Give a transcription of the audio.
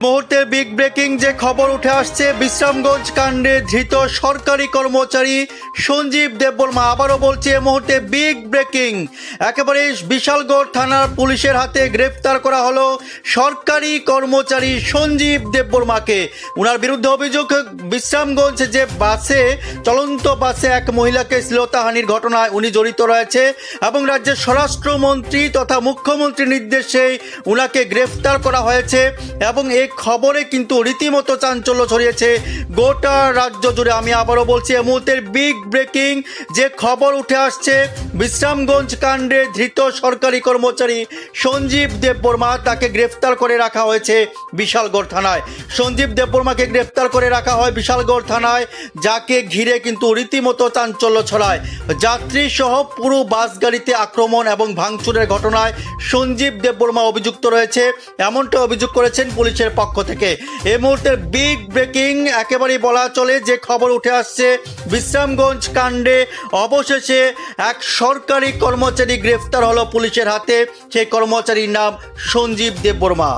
মুহূর্তে big breaking যে খবর উঠে আসছে, বিশ্রামগঞ্জ কাণ্ডে ধৃত সরকারি কর্মচারী সঞ্জীব দেববর্মা আবারও বলছে এই মুহূর্তে বিগ ব্রেকিং একেবারে বিশালগড় থানার পুলিশের হাতে গ্রেফতার করা হলো সরকারি কর্মচারী সঞ্জীব দেববর্মাকে। উনার বিরুদ্ধে অভিযোগ, বিশ্রামগঞ্জ যে বাসে, চলন্ত বাসে এক মহিলাকে শ্লীলতাহানির ঘটনায় উনি জড়িত রয়েছে এবং রাজ্যের স্বরাষ্ট্রমন্ত্রী তথা মুখ্যমন্ত্রীর নির্দেশে উনাকে গ্রেফতার করা হয়েছে এবং এই খবরে কিন্তু রীতিমতো চাঞ্চল্য ছড়িয়েছে। গোটা রাজ্য জুড়ে আমি আবারও বলছি এ মুহূর্তের বিগ ব্রেকিং যে খবর উঠে আসছে বিশ্রামগঞ্জ কাণ্ডে ধৃত সরকারি কর্মচারী সঞ্জীব দেববর্মা তাকে গ্রেফতার করে রাখা হয়েছে বিশালগড় থানায়। সঞ্জীব দেববর্মাকে গ্রেফতার করে রাখা হয় বিশালগড় থানায়, যাকে ঘিরে কিন্তু রীতিমতো চাঞ্চল্য ছড়ায়। যাত্রী সহ পুরো বাস গাড়িতে আক্রমণ এবং ভাঙচুরের ঘটনায় সঞ্জীব দেববর্মা অভিযুক্ত রয়েছে, এমনটা অভিযোগ করেছেন পুলিশের পক্ষ থেকে। এই মুহূর্তের বিগ ব্রেকিং একেবারেই বলা চলে, যে খবর উঠে আসছে বিশ্রামগঞ্জ কাণ্ডে, অবশেষে এক সরকারি কর্মচারী গ্রেফতার হলো পুলিশের হাতে। সেই কর্মচারীর নাম সঞ্জীব দেববর্মা।